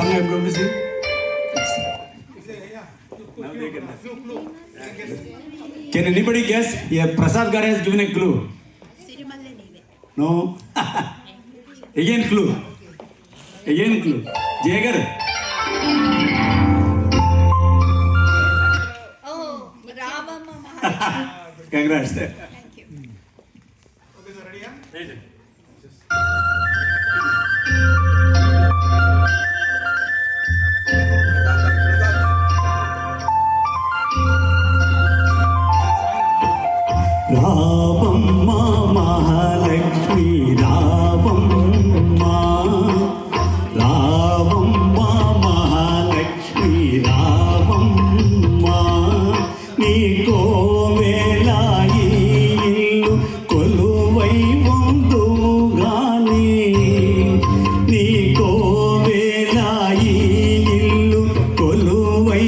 सामने I'm लोग to? Can anybody guess? Yeah, Prasad Gar has given a clue. No. Again clue. Again clue. Jagger. Oh, Rama Mama. Congrats. Mahalakshmi రావమ్మ రావమ్మ మహాలక్ష్మి రావమ్మ నీ కోవేలా ఇల్లు కొలువై ముందువు గాని నీ కోవేలా ఇల్లు కొలువై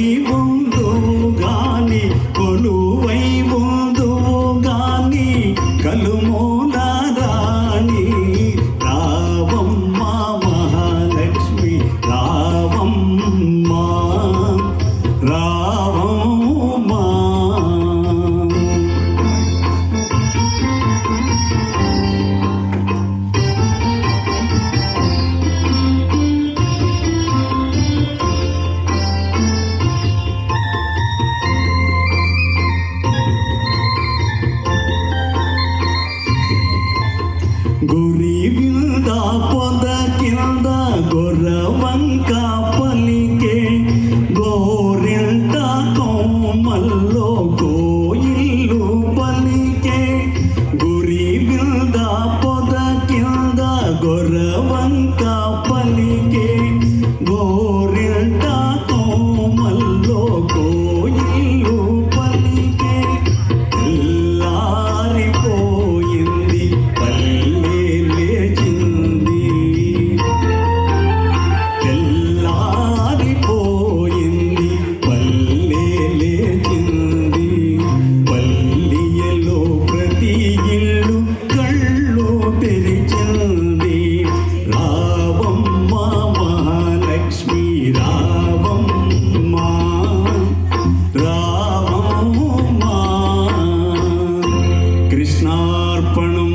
സമർപ്പണം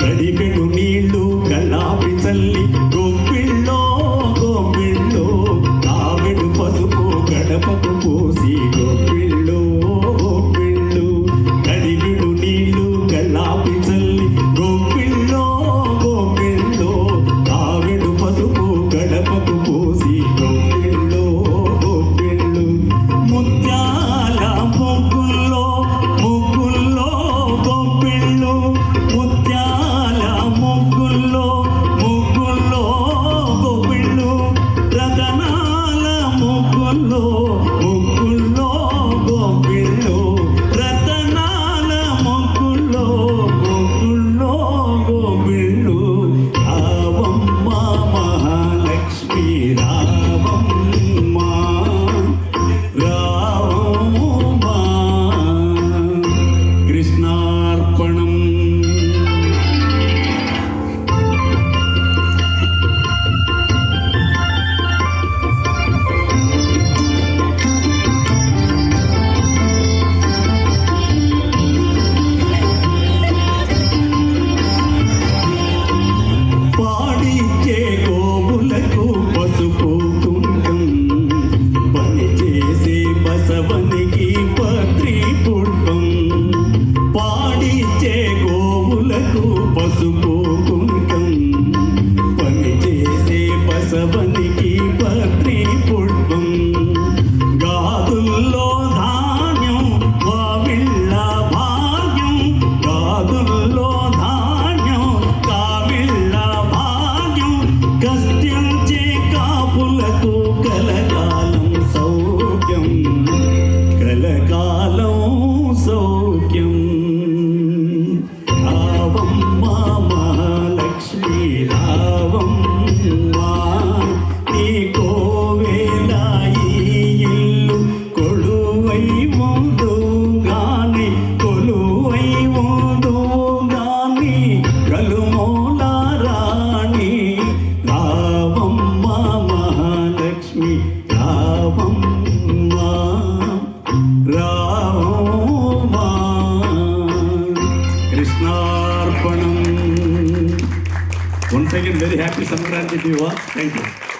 కడిగడు నీళ్ళు కలాపి చల్లి పాడవనికి పత్రి పుడుకం పాడిచ్చే గోవులకు పసుపు కుంకం. పని చేసే పసవని Once again, very happy Sankranti to you all. Thank you.